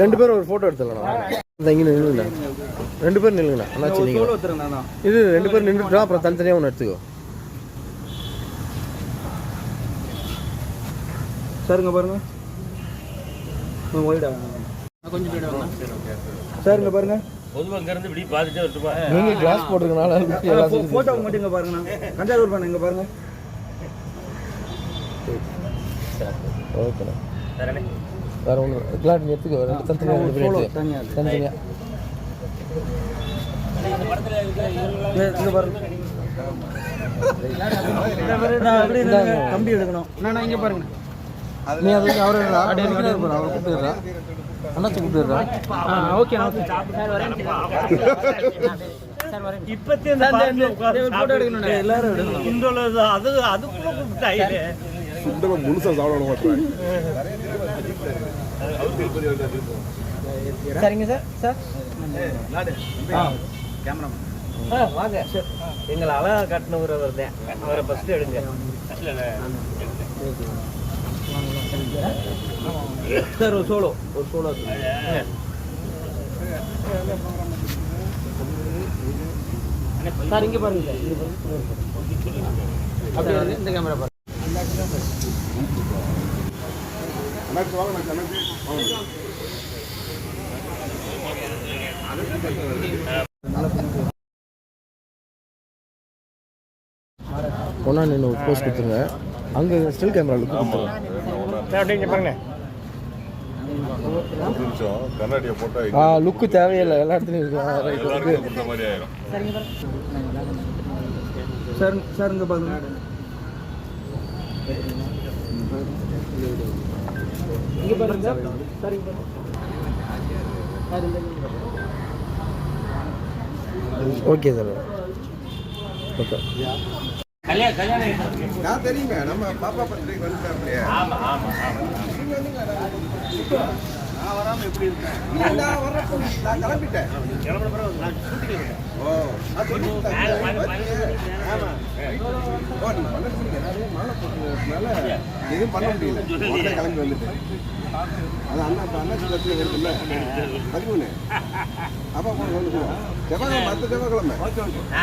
ரெண்டு பேரும் ஒரு போட்டோ எடுத்துக்கலாம் இங்கே நில்லுங்க ரெண்டு பேரும் நில்லுங்கண்ணா. அண்ணாச்சி நீங்கள் இது ரெண்டு பேரும் நின்றுட்டு அப்புறம் தனித்தனியாக ஒன்று எடுத்துக்கோ. சாருங்க பாருங்க. ஒயிடா சாருங்க பாருங்க. பொதுவாக இங்கேருந்து இப்படி பார்த்துட்டே வரட்டுமா? நீங்கள் கிளாஸ் போட்டிருக்கனால எல்லாம் போட்டோ மட்டும் இங்க பாருங்க கஞ்சாவூர் பண்ண இங்க பாருங்க. ஓகேண்ணா. வேற ஒன்று நீங்கள் எடுத்துக்கோ. ரெண்டு தனித்தனியாக ரெண்டு பேரும் எடுத்துக்கோ தனியா இருக்கு. தனித்தனியாக இங்க பாருங்க. எடுக்கணும். நான் இங்க பாருங்க நீ அதுக்கு அவரை அவர் கூப்பிட்டுறா அண்ணாச்சி கூப்பிட்டுறா ஓகே போட்டோ எடுக்கணும் எல்லாரும் எடுக்கணும். அது அதுக்குள்ள கூப்பிட்டாயிலே சுண்டலம் முழுசா சாப்பிட சரிங்க சார் சார் வாங்க. எங்களை அழகா கட்டினவர் அவர் தான் அவரை ஃபர்ஸ்ட் எடுங்க. சார் ஒரு சோலோ ஒரு சோலோ சார் இங்கே பாருங்க சார் இங்க பாருங்க. அப்படியே வந்து இந்த கேமரா பாருங்க அண்ணாச்சி வாங்க அண்ணாச்சி அண்ணாச்சி வாங்க ஒன்றா நின்று போஸ்ட் கொடுத்துருங்க அங்கே ஸ்டில் கேமரா லுக் கொடுத்துருங்க அப்படிங்க பாருங்க ஒரு நிமிஷம் கண்ணாடியை போட்டா ஆ லுக்கு தேவையில்லை எல்லா இடத்துலையும் இருக்கு. மாதிரி ஆயிரும். சார் சார் இங்க பாருங்க. இங்க பாருங்க சார். இங்க ஓகே சார். ஓகே. கல்யாணம் தெரியுங்க நம்ம பாப்பா பத்திரிக்கை ஆமா. நான் வராம எப்படி இருக்கேன் நான் வரப்போ நான் கிளம்பிட்டேன் கிளம்புற பிறகு நான் shooting ஓ அது ஓ நீ பண்ண சொன்னீங்க நிறைய மழை போட்டுனால எதுவும் பண்ண முடியல உடனே கிளம்பி வந்துட்டேன் அது அண்ணா இப்போ இருக்குல்ல பதிமூணு அப்பா போன செவ்வாய்க்கிழமை செவ்வாய்க்கிழமை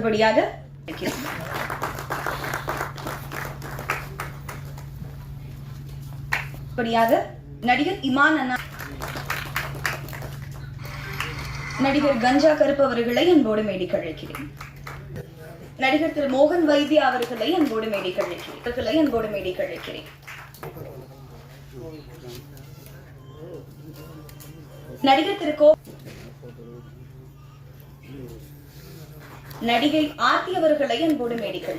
அடுத்தபடியாக அடுத்தபடியாக நடிகர் இமான் அண்ணா. நடிகர் கஞ்சா கருப்பு அவர்களை அன்போடு மேடைக்கு அழைக்கிறேன். நடிகர் திரு மோகன் வைத்தியா அவர்களை அன்போடு மேடைக்கு அழைக்கிறேன். அவர்களை அன்போடு மேடைக்கு அழைக்கிறேன். நடிகர் திரு கோ நடிகை ஆர்த்தி அவர்களை அன்போடு மேடைக்கு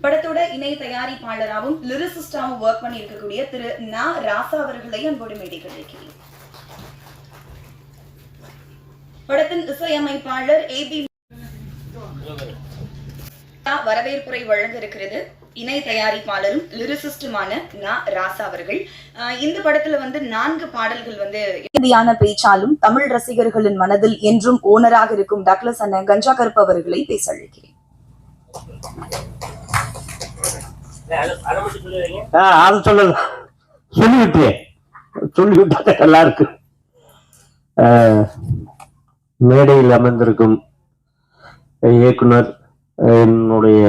படத்தோட இணை தயாரிப்பாளராகவும் லிரிசிஸ்டாவும் ஒர்க் பண்ணி இருக்கக்கூடிய திரு நா ராசா அவர்களை அன்போடு மேடைக்கு அழைக்கிறேன் படத்தின் இசையமைப்பாளர் ஏ பி வரவேற்புரை வழங்க இருக்கிறது. இணை தயாரிப்பாளரும் லிரிசிஸ்டுமான நா ராசா அவர்கள். இந்த படத்துல வந்து நான்கு பாடல்கள் வந்து இந்தியான பேச்சாலும் தமிழ் ரசிகர்களின் மனதில் என்றும் ஓனராக இருக்கும் டக்ளஸ் அண்ணன் கஞ்சா கருப்பு அவர்களை பேச அழைக்கிறேன். அதை அதை மட்டும் சொல்லுவீங்க ஆ அதை சொல்லல சொல்லிவிட்டியே சொல்லிவிட்டா நல்லா இருக்கு ஆ, மேடையில் அமர்ந்திருக்கும் இயக்குனர் என்னுடைய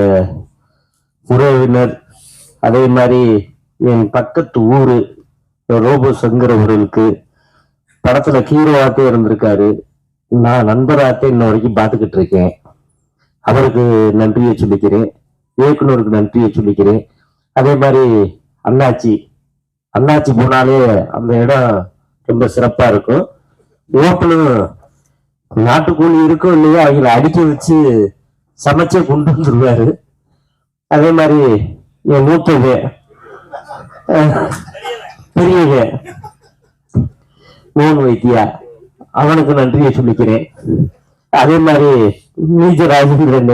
உறவினர் அதே மாதிரி என் பக்கத்து ஊர் ரோபோ சங்கர் அவர்களுக்கு படத்துல ஹீரோவாத்தே இருந்திருக்காரு. நான் நண்பராகத்தே இன்ன வரைக்கும் பார்த்துக்கிட்டு இருக்கேன். அவருக்கு நன்றியை சொல்லிக்கிறேன். இயக்குனருக்கு நன்றியை சொல்லிக்கிறேன். அதே மாதிரி அண்ணாச்சி அண்ணாச்சி போனாலே அந்த இடம் ரொம்ப சிறப்பா இருக்கும். ஓப்பனும் நாட்டுக்கோழி இருக்கும் இல்லையா? அவங்கள அடிக்க வச்சு சமைச்சே கொண்டு வந்துருவாரு. அதே மாதிரி என் மூத்தது பெரியது மோகன் வைத்தியா அவனுக்கு நன்றியை சொல்லிக்கிறேன். அதே மாதிரி நீஜ ராஜேந்திரன்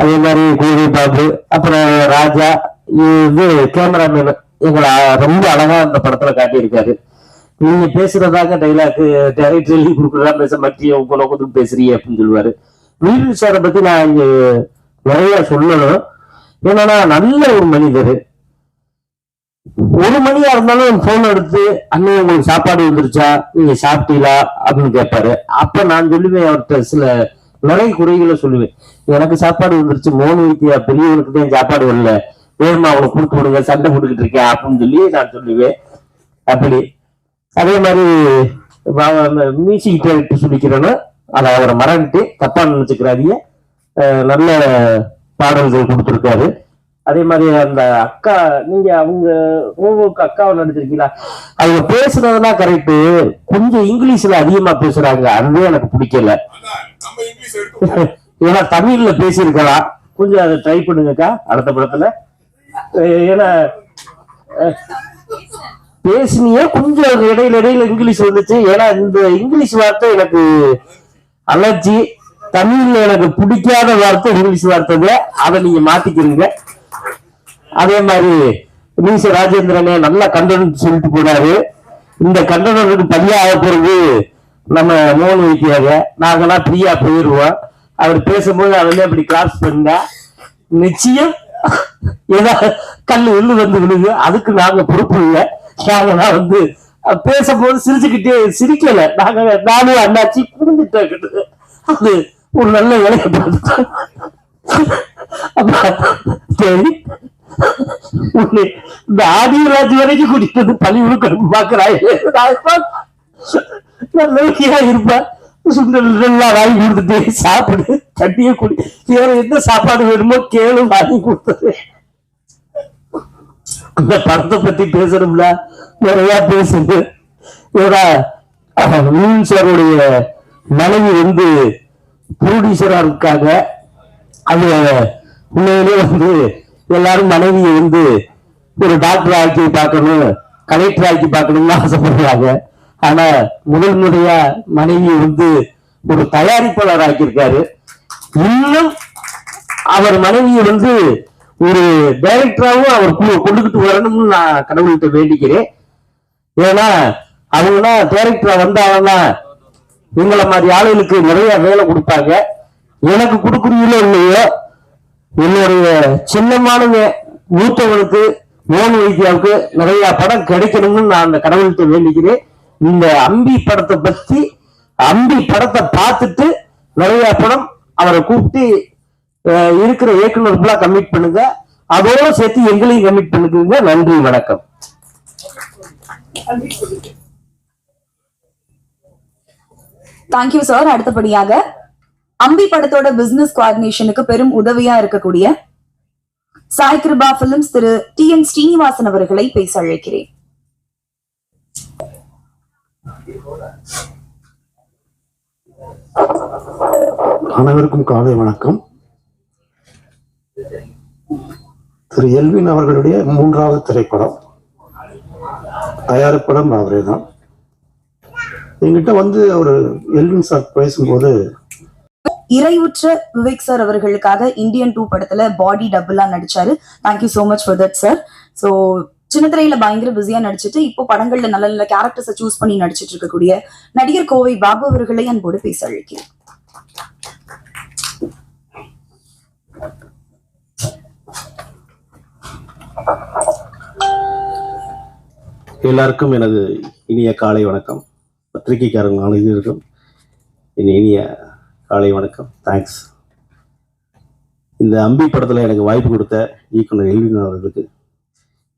அதே மாதிரி கோவி பாபு அப்புறம் ராஜா இது கேமராமேன் எங்களை ரொம்ப அழகா அந்த படத்துல காட்டியிருக்காரு. நீங்க பேசுறதாக டைலாக்கு டைரக்டர் எழுதி கொடுக்குறதா பேச மாட்டிய உங்களை கொஞ்சம் பேசுறீங்க அப்படின்னு சொல்லுவாரு. வீடு சாரை பத்தி நான் இங்க நிறைய சொல்லணும். என்னன்னா நல்ல ஒரு மனிதர். ஒரு மணியா இருந்தாலும் போன் எடுத்து அண்ணன் உங்களுக்கு சாப்பாடு வந்துருச்சா? நீங்க சாப்பிட்டீங்களா? அப்படின்னு கேட்பாரு. அப்ப நான் சொல்லுவேன் அவர்கிட்ட சில நிறைய குறைகளை சொல்லுவேன். எனக்கு சாப்பாடு வந்துருச்சு மோனு வைத்தியா பெரியவனுக்கு தான் சாப்பாடு வரல? வேணுமா அவனுக்கு கொடுத்து விடுங்க சண்டை போட்டுக்கிட்டு இருக்கேன் அப்படின்னு சொல்லி நான் சொல்லுவேன். அப்படி. அதே மாதிரி மியூசிக் டைரக்டர் சொல்லிக்கிறேன்னு அதை அவரை மறந்துட்டு தப்பா நினைச்சுக்கிறாதீங்க நல்ல பாடல்கள் கொடுத்துருக்காரு. அதே மாதிரி அந்த அக்கா நீங்க அவங்க ஓவோக்கு அக்காவை நடிச்சிருக்கீங்களா? அவங்க பேசுறதெல்லாம் கரெக்டு கொஞ்சம் இங்கிலீஷ்ல அதிகமா பேசுறாங்க. அதுவே எனக்கு பிடிக்கல. ஏன்னா தமிழ்ல பேசியிருக்கலாம். கொஞ்சம் அதை ட்ரை பண்ணுங்கக்கா அடுத்த படத்துல. ஏன்னா பேசினியே கொஞ்சம் இடையில இடையில இங்கிலீஷ் வந்துச்சு. ஏன்னா இந்த இங்கிலீஷ் வார்த்தை எனக்கு அலர்ஜி தமிழ்ல எனக்கு பிடிக்காத வார்த்தை இங்கிலீஷ் வார்த்தை அதை நீங்க மாத்திக்கிறீங்க. அதே மாதிரி மீச ராஜேந்திரனே நல்லா கண்டனம் சொல்லிட்டு போனாரு. இந்த கண்டனத்துக்கு பலியாக போறது நம்ம மோகன் வைத்தியாக நாங்கெல்லாம் ஃப்ரீயா போயிடுவோம் அவர் பேசும்போது அவனே அப்படி கிளாஸ் பண்ணா நிச்சயம் ஏதாவது கல் உள்ளு வந்து விழுது. அதுக்கு நாங்க பொறுப்பு இல்லை. நாங்கெல்லாம் வந்து பேசும்போது சிரிச்சுக்கிட்டே சிரிக்கல. நாங்க நானும் அண்ணாச்சி புரிஞ்சுட்டேன் அது ஒரு நல்ல வேலையை பார்த்து சரி. உன்னை இந்த ஆதிராஜ் வரைக்கும் கூட்டிட்டு வந்து பழி விழுக்க பாக்குறாய் நல்லபடியா இருப்பேன். சுந்தர் நல்லா வாங்கி கொடுத்துட்டு சாப்பிடு. தட்டியே குடி. வேற எந்த சாப்பாடு வேணுமோ கேளு வாங்கி கொடுத்தது அந்த படத்தை பத்தி பேசணும்ல? நிறைய பேசுது. இவரா மீன் சாருடைய மனைவி வந்து ப்ரொடியூசரா இருக்காங்க அது உண்மையிலே வந்து எல்லாரும் மனைவியை வந்து ஒரு டாக்டர் ஆக்கி பார்க்கணும் கலெக்டர் ஆக்கி பார்க்கணும்னு ஆசைப்படுறாங்க. ஆனா முதல் முறையா மனைவியை வந்து ஒரு தயாரிப்பாளர் ஆக்கியிருக்காரு. இன்னும் அவர் மனைவியை வந்து ஒரு டைரக்டராகவும் அவர் கொண்டுகிட்டு வரணும்னு நான் கடவுள்கிட்ட வேண்டிக்கிறேன். ஏன்னா அவங்கன்னா டைரக்டரா வந்தாங்கன்னா எங்களை மாதிரி ஆளுகளுக்கு நிறைய வேலை கொடுப்பாங்க. எனக்கு கொடுக்குறீங்களோ இல்லையோ என்னுடைய சின்னமானவங்க மூத்தவனுக்கு மோகன் வைத்தியாவுக்கு நிறைய படம் கிடைக்கணும்னு நான் அந்த கடவுள்கிட்ட வேண்டிக்கிறேன். இந்த அம்பி படத்தை பத்தி அம்பி படத்தை பார்த்துட்டு நிறைய படம் அவரை கூப்பிட்டு இருக்கிற இயக்குனர் கமிட் பண்ணுங்க. அதோட சேர்த்து எங்களையும் கமிட் பண்ணுங்க நன்றி வணக்கம். தேங்க்யூ சார் அடுத்தபடியாக அம்பி படத்தோட பிசினஸ் கோஆர்டினேஷனுக்கு பெரும் உதவியா இருக்கக்கூடிய சாய் கிருபா பிலிம்ஸ் திரு டி என் ஸ்ரீனிவாசன் அவர்களை பேச அழைக்கிறேன். அனைவருக்கும் காலை வணக்கம். திரு எல்வின் அவர்களுடைய மூன்றாவது திரைப்படம் தயாரிப்படம் அவரே தான் என்கிட்ட வந்து ஒரு எல்வின் சார் பேசும்போது இறையுற்ற விவேக் சார் அவர்களுக்காக இந்தியன் டூ படத்துல பாடி டபுளா நடிச்சாரு. Thank you so much for that sir so சின்னத்திரையில பயங்கர பிஸியா நடிச்சிட்டு இப்போ படங்கள்ல நல்ல நல்ல கேரக்டர்ஸை சூஸ் பண்ணி நடிச்சிட்டு இருக்கக்கூடிய நடிகர் கோவை பாபு அவர்களை அன்போடு பேச அழைக்கிறேன். எல்லாருக்கும் எனது இனிய காலை வணக்கம். பத்திரிகைக்காரங்க அனைவருக்கும் என் இனிய காலை வணக்கம். தேங்க்ஸ் இந்த அம்பி படத்தில் எனக்கு வாய்ப்பு கொடுத்த இயக்குனர் எல்வின் அவர்களுக்கு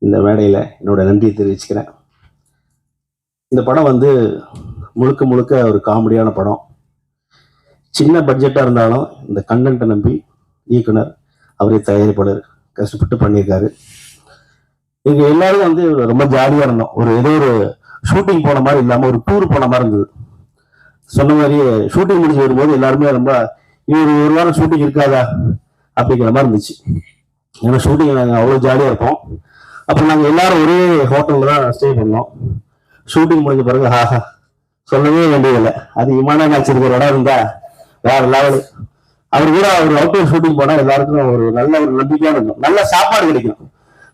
இந்த மேடையில் என்னோட நன்றியை தெரிவிச்சுக்கிறேன். இந்த படம் வந்து முழுக்க முழுக்க ஒரு காமெடியான படம். சின்ன பட்ஜெட்டாக இருந்தாலும் இந்த கண்டென்ட்டை நம்பி இயக்குனர் அவரே தயாரிப்பாளர் கஷ்டப்பட்டு பண்ணியிருக்காரு. எங்கள் எல்லாரும் வந்து ரொம்ப ஜாலியாக இருந்தோம். ஒரு ஏதோ ஒரு ஷூட்டிங் போன மாதிரி இல்லாமல் ஒரு டூர் போன மாதிரி இருந்தது. சொன்ன மாதிரியே ஷூட்டிங் முடிஞ்சு வரும்போது எல்லாருமே ரொம்ப இவர் ஒரு வாரம் ஷூட்டிங் இருக்காதா? அப்படிங்கிற மாதிரி இருந்துச்சு. ஏன்னா ஷூட்டிங் நாங்கள் அவ்வளோ ஜாலியாக இருப்போம். அப்புறம் நாங்கள் எல்லாரும் ஒரே ஹோட்டலில் தான் ஸ்டே பண்ணோம். ஷூட்டிங் முடிஞ்ச பிறகு ஹாஹா சொல்லவே வேண்டியதில்லை. அது இமான நடிச்சிருக்கிற இடம் இருந்தா வேற லெவலு அவர் கூட அவர் அவுட்டோர் ஷூட்டிங் போனால் எல்லாருக்கும் ஒரு நல்ல ஒரு நம்பிக்கையாக இருக்கும் நல்ல சாப்பாடு கிடைக்கும்.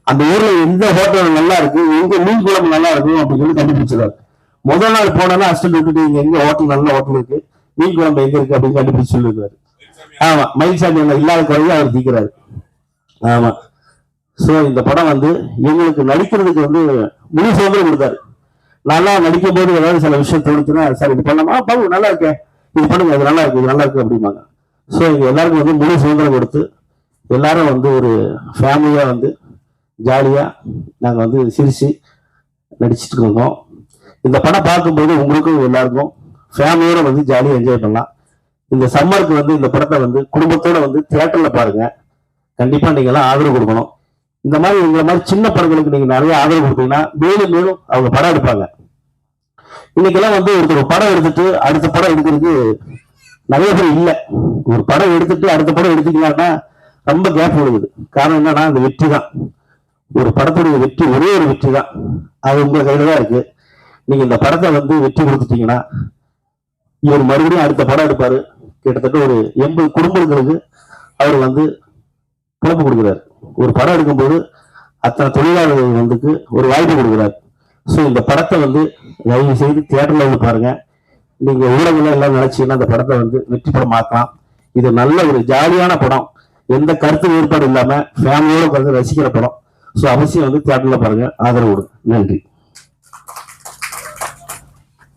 அந்த ஊர்ல எந்த ஹோட்டல் நல்லா இருக்கு எங்க மீன் குழம்பு நல்லா இருக்கும் அப்படின்னு சொல்லி கண்டுபிடிச்சிருவாரு. முதல் நாள் போனோன்னா அசிஸ்டன்ட் விட்டுட்டு இங்க எங்க ஹோட்டல் நல்ல ஹோட்டல் இருக்கு மீன் குழம்பு எங்க இருக்கு அப்படின்னு கண்டுபிடிச்சு சொல்லிருக்காரு. ஆமா மயில்சாமி இல்லாத குறையும் அவர் தீக்கிறாரு ஆமா. சோ இந்த படம் வந்து எங்களுக்கு நடிக்கிறதுக்கு வந்து முழு சுதந்திரம் கொடுத்தாரு. நல்லா நடிக்கும் போது ஏதாவது சில விஷயம் தோணுச்சுன்னா சார் இது பண்ணலாமா? பாபு நல்லா இருக்கேன் இது பண்ணுங்க இது நல்லா இருக்கு இது நல்லா இருக்கு அப்படிம்பாங்க. ஸோ இங்கே எல்லாருக்கும் வந்து முழு சுதந்திரம் கொடுத்து எல்லாரும் வந்து ஒரு ஃபேமிலியாக வந்து ஜாலியாக நாங்கள் வந்து சிரித்து நடிச்சிட்டு இருந்தோம். இந்த படம் பார்க்கும்போது உங்களுக்கும் எல்லாருக்கும் ஃபேமிலியோடு வந்து ஜாலியாக என்ஜாய் பண்ணலாம். இந்த சம்மருக்கு வந்து இந்த படத்தை வந்து குடும்பத்தோட வந்து தியேட்டரில் பாருங்க. கண்டிப்பாக நீங்கள்லாம் ஆதரவு கொடுக்கணும். இந்த மாதிரி இந்த மாதிரி சின்ன படங்களுக்கு நீங்கள் நிறைய ஆதரவு கொடுத்தீங்கன்னா மேலும் மேலும் அவங்க படம் எடுப்பாங்க. இன்னைக்கெல்லாம் வந்து ஒருத்தர் படம் எடுத்துட்டு அடுத்த படம் எடுக்கிறதுக்கு நிறைய பேர் இல்லை. ஒரு படம் எடுத்துட்டு அடுத்த படம் எடுத்துக்கலாம்னா ரொம்ப கேப் விழுகுது காரணம் என்னன்னா அந்த வெற்றி தான். ஒரு படத்துடைய வெற்றி ஒரே ஒரு வெற்றி தான். அது உங்க கையில தான் இருக்கு. நீங்க இந்த படத்தை வந்து வெற்றி கொடுத்துட்டீங்கன்னா இவர் மறுபடியும் அடுத்த படம் எடுப்பாரு. கிட்டத்தட்ட ஒரு எண்பது குடும்பங்களுக்கு அவர் வந்து பிழப்பு கொடுக்குறாரு. ஒரு படம் எடுக்கும்போது அத்தனை தொழிலாளர்கள் வந்துக்கு ஒரு வாய்ப்பு கொடுக்குறாரு. ஸோ இந்த படத்தை வந்து தயவு செய்து தியேட்டர்ல வந்து பாருங்க. நீங்க ஊடகங்கள் எல்லாம் நினைச்சீங்கன்னா அந்த படத்தை வந்து வெற்றி படம் ஆக்கலாம் இது நல்ல ஒரு ஜாலியான படம். எந்த கருத்து வேறுபாடு இல்லாம ஃபேமிலியோட உட்காந்து ரசிக்கிற படம். ஸோ அவசியம் வந்து தியேட்டர்ல பாருங்க. ஆதரவு கொடுங்க நன்றி.